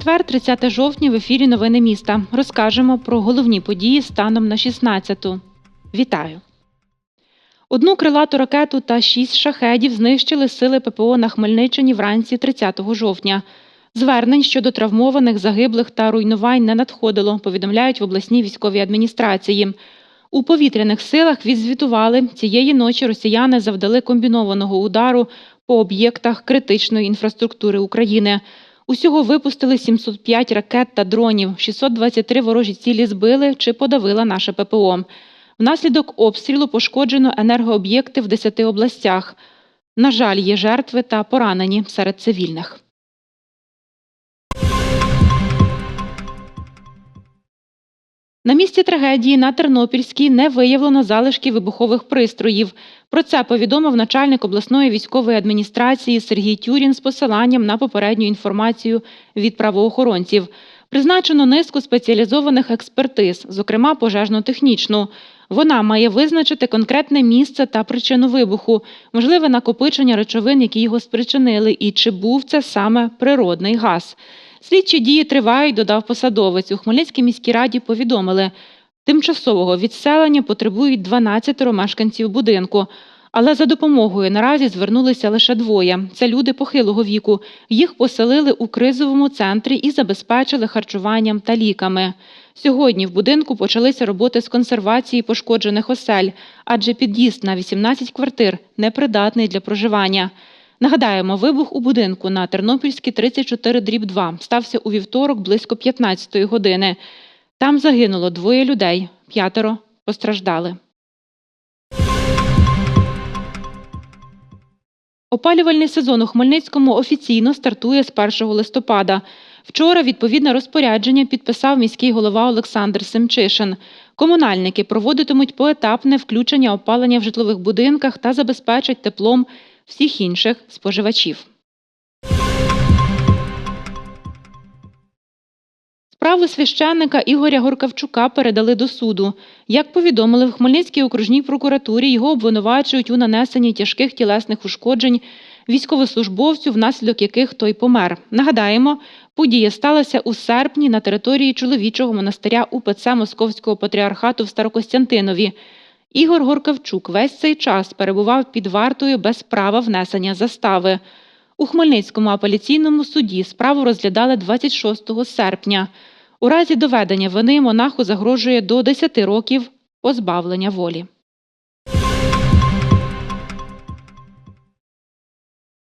Четвер, 30 жовтня, в ефірі Новини міста. Розкажемо про головні події станом на 16-ту. Вітаю! Одну крилату ракету та шість шахедів знищили сили ППО на Хмельниччині вранці 30 жовтня. Звернень щодо травмованих, загиблих та руйнувань не надходило, повідомляють в обласній військовій адміністрації. У повітряних силах відзвітували, цієї ночі росіяни завдали комбінованого удару по об'єктах критичної інфраструктури України. Усього випустили 705 ракет та дронів, 623 ворожі цілі збили чи подавила наше ППО. Внаслідок обстрілу пошкоджено енергооб'єкти в 10 областях. На жаль, є жертви та поранені серед цивільних. На місці трагедії на Тернопільській не виявлено залишки вибухових пристроїв. Про це повідомив начальник обласної військової адміністрації Сергій Тюрін з посиланням на попередню інформацію від правоохоронців. Призначено низку спеціалізованих експертиз, зокрема пожежно-технічну. Вона має визначити конкретне місце та причину вибуху, можливе накопичення речовин, які його спричинили, і чи був це саме природний газ. Слідчі дії тривають, додав посадовець. У Хмельницькій міській раді повідомили, тимчасового відселення потребують 12 мешканців будинку. Але за допомогою наразі звернулися лише двоє. Це люди похилого віку. Їх поселили у кризовому центрі і забезпечили харчуванням та ліками. Сьогодні в будинку почалися роботи з консервації пошкоджених осель, адже під'їзд на 18 квартир непридатний для проживання. Нагадаємо, вибух у будинку на Тернопільській 34 дріб 2 стався у вівторок близько 15-ї години. Там загинуло двоє людей, п'ятеро постраждали. Опалювальний сезон у Хмельницькому офіційно стартує з 1 листопада. Вчора відповідне розпорядження підписав міський голова Олександр Семчишин. Комунальники проводитимуть поетапне включення опалення в житлових будинках та забезпечать теплом всіх інших споживачів. Справу священника Ігоря Горкавчука передали до суду. Як повідомили в Хмельницькій окружній прокуратурі, його обвинувачують у нанесенні тяжких тілесних ушкоджень військовослужбовцю, внаслідок яких той помер. Нагадаємо, подія сталася у серпні на території чоловічого монастиря УПЦ Московського патріархату в Старокостянтинові. Ігор Горкавчук весь цей час перебував під вартою без права внесення застави. У Хмельницькому апеляційному суді справу розглядали 26 серпня. У разі доведення вини монаху загрожує до 10 років позбавлення волі.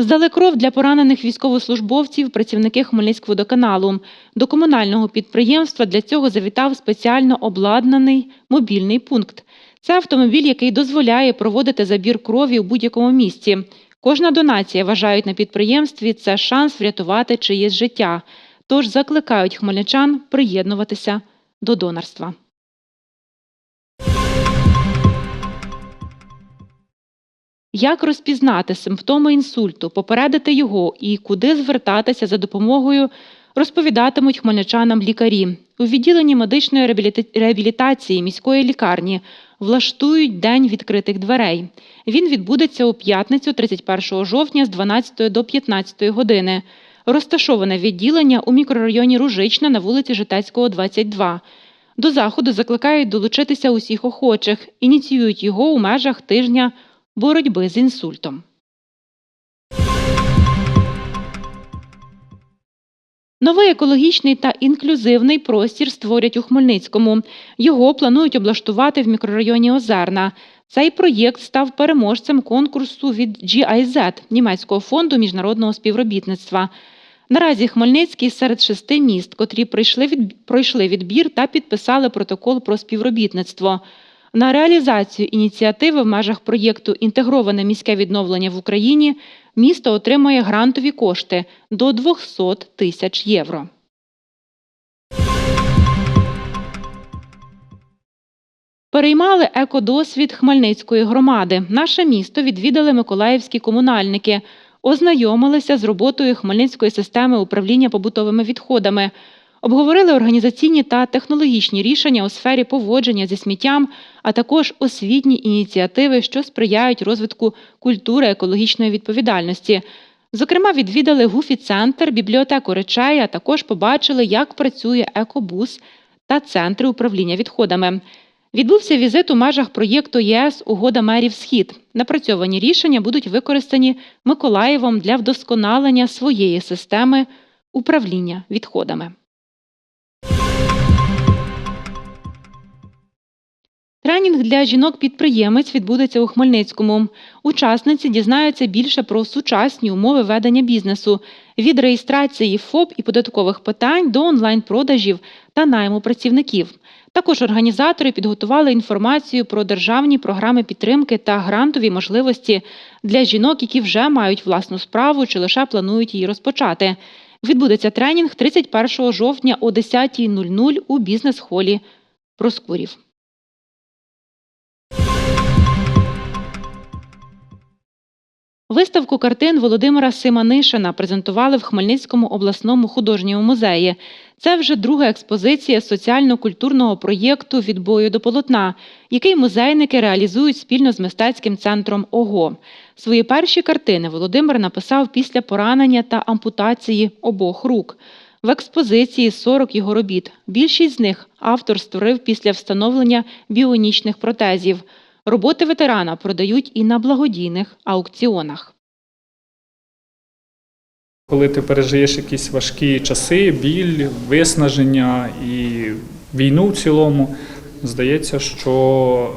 Здали кров для поранених військовослужбовців працівники Хмельницькводоканалу. До комунального підприємства для цього завітав спеціально обладнаний мобільний пункт. Це автомобіль, який дозволяє проводити забір крові у будь-якому місці. Кожна донація, вважають на підприємстві, це шанс врятувати чиєсь життя. Тож закликають хмельничан приєднуватися до донорства. Як розпізнати симптоми інсульту, попередити його і куди звертатися за допомогою, розповідатимуть хмельничанам лікарі. У відділенні медичної реабіліта- реабілітації міської лікарні влаштують день відкритих дверей. Він відбудеться у п'ятницю, 31 жовтня з 12 до 15 години. Розташоване відділення у мікрорайоні Ружична на вулиці Житецького, 22. До заходу закликають долучитися усіх охочих, ініціюють його у межах тижня боротьби з інсультом. Новий екологічний та інклюзивний простір створять у Хмельницькому. Його планують облаштувати в мікрорайоні Озерна. Цей проєкт став переможцем конкурсу від GIZ – німецького фонду міжнародного співробітництва. Наразі Хмельницький серед шести міст, котрі пройшли, від, пройшли відбір та підписали протокол про співробітництво. На реалізацію ініціативи в межах проєкту Інтегроване міське відновлення в Україні місто отримує грантові кошти до 200 тисяч євро. Переймали екодосвід Хмельницької громади. Наше місто відвідали миколаївські комунальники, ознайомилися з роботою Хмельницької системи управління побутовими відходами, обговорили організаційні та технологічні рішення у сфері поводження зі сміттям, а також освітні ініціативи, що сприяють розвитку культури екологічної відповідальності. Зокрема, відвідали гуфі-центр, бібліотеку речей, а також побачили, як працює екобус та центри управління відходами. Відбувся візит у межах проєкту ЄС Угода мерів Схід. Напрацьовані рішення будуть використані Миколаєвом для вдосконалення своєї системи управління відходами. Тренінг для жінок-підприємець відбудеться у Хмельницькому. Учасниці дізнаються більше про сучасні умови ведення бізнесу від реєстрації ФОП і податкових питань до онлайн-продажів та найму працівників. Також організатори підготували інформацію про державні програми підтримки та грантові можливості для жінок, які вже мають власну справу чи лише планують її розпочати. Відбудеться тренінг 31 жовтня о 10.00 у бізнес-холі Проскурів. Виставку картин Володимира Симанишина презентували в Хмельницькому обласному художньому музеї. Це вже друга експозиція соціально-культурного проєкту Від бою до полотна, який музейники реалізують спільно з мистецьким центром ОГО. Свої перші картини Володимир написав після поранення та ампутації обох рук. В експозиції 40 його робіт. Більшість з них автор створив після встановлення біонічних протезів. Роботи ветерана продають і на благодійних аукціонах. Коли ти пережиєш якісь важкі часи, біль, виснаження і війну в цілому, здається, що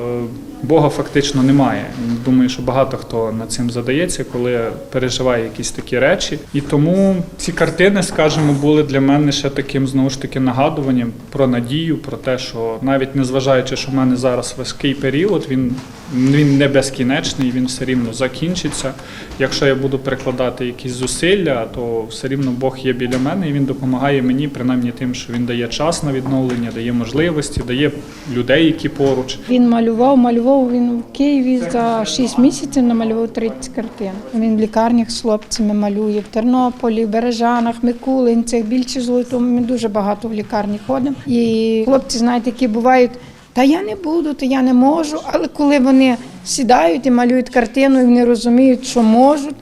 е, Бога фактично немає. Думаю, що багато хто над цим задається, коли переживає якісь такі речі. І тому ці картини, скажімо, були для мене ще таким знову ж таки нагадуванням про надію, про те, що навіть незважаючи, що в мене зараз важкий період, він, він не безкінечний, він все рівно закінчиться. Якщо я буду прикладати якісь зусилля, то все рівно Бог є біля мене і він допомагає мені, принаймні тим, що він дає час на відновлення, дає можливості, дає людей, які поруч. Він малював, малював він в Києві за 6 місяців намалював 30 картин. Він в лікарнях з хлопцями малює в Тернополі, в Бережанах, Микулинцях, більше золотому. Ми дуже багато в лікарні ходимо. І хлопці, знаєте, які бувають. Та я не буду, та я не можу. Але коли вони сідають і малюють картину, і вони розуміють, що можуть,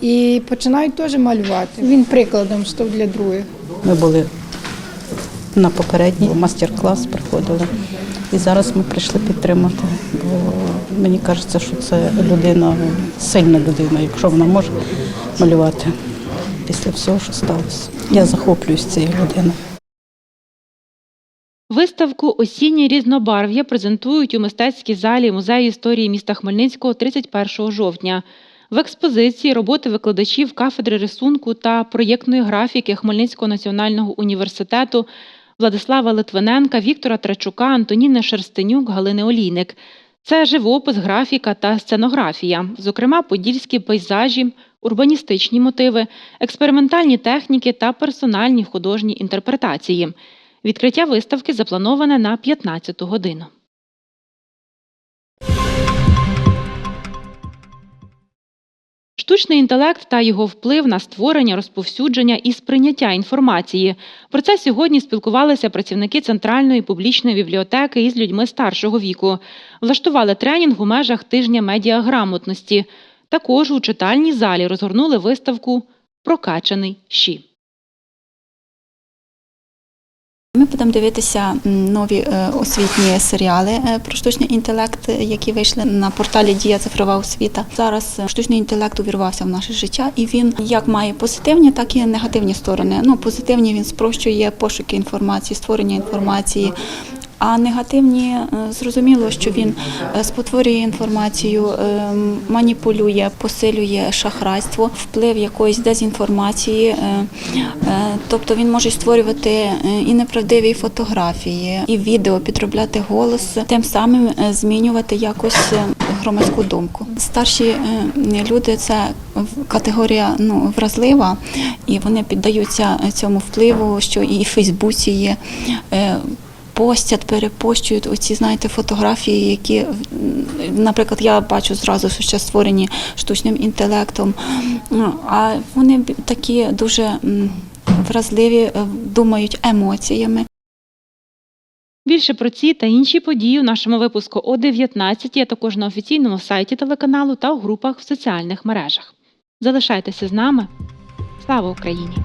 і починають теж малювати. Він прикладом став для других. Ми були на попередній мастер-клас, приходили. І зараз ми прийшли підтримати. Бо мені кажеться, що це людина, сильна людина, якщо вона може малювати після всього, що сталося. Я захоплююсь цією людиною. Виставку Осіннє різнобарв'я презентують у мистецькій залі музею історії міста Хмельницького 31 жовтня. В експозиції роботи викладачів кафедри рисунку та проєктної графіки Хмельницького національного університету Владислава Литвиненка, Віктора Трачука, Антоніни Шерстенюк, Галини Олійник. Це живопис, графіка та сценографія, зокрема, подільські пейзажі, урбаністичні мотиви, експериментальні техніки та персональні художні інтерпретації. Відкриття виставки заплановане на 15 годину. Штучний інтелект та його вплив на створення, розповсюдження і сприйняття інформації. Про це сьогодні спілкувалися працівники центральної публічної бібліотеки із людьми старшого віку. Влаштували тренінг у межах тижня медіаграмотності. Також у читальній залі розгорнули виставку Прокачаний щі. Ми будемо дивитися нові е, освітні серіали е, про штучний інтелект, е, які вийшли на порталі Дія цифрова освіта. Зараз штучний інтелект увірвався в наше життя, і він як має позитивні, так і негативні сторони. Ну, позитивні він спрощує пошуки інформації, створення інформації. А негативні е, зрозуміло, що він е, спотворює інформацію, е, маніпулює, посилює шахрайство, вплив якоїсь дезінформації. Тобто він може створювати і неправдиві фотографії, і відео, підробляти голос, тим самим змінювати якось громадську думку. Старші люди це категорія ну вразлива, і вони піддаються цьому впливу, що і в Фейсбуці є. Постять, перепощують оці, знаєте, фотографії, які, наприклад, я бачу зразу, що ще створені штучним інтелектом. Ну, А вони такі дуже вразливі, е, думають емоціями. Більше про ці та інші події у нашому випуску о 19, а також на офіційному сайті телеканалу та у групах в соціальних мережах. Залишайтеся з нами. Слава Україні!